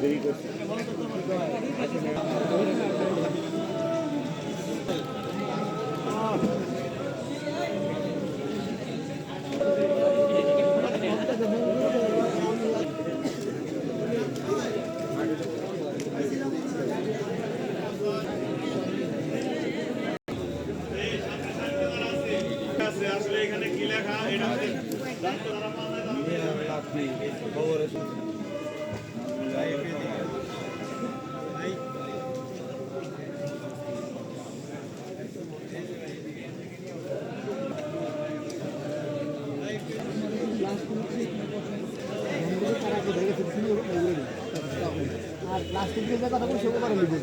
দেরি করছে আসলে এখানে কি লেখা? আর লাস্টের দিকে যে কথা বলি সেগুলো করে নিবে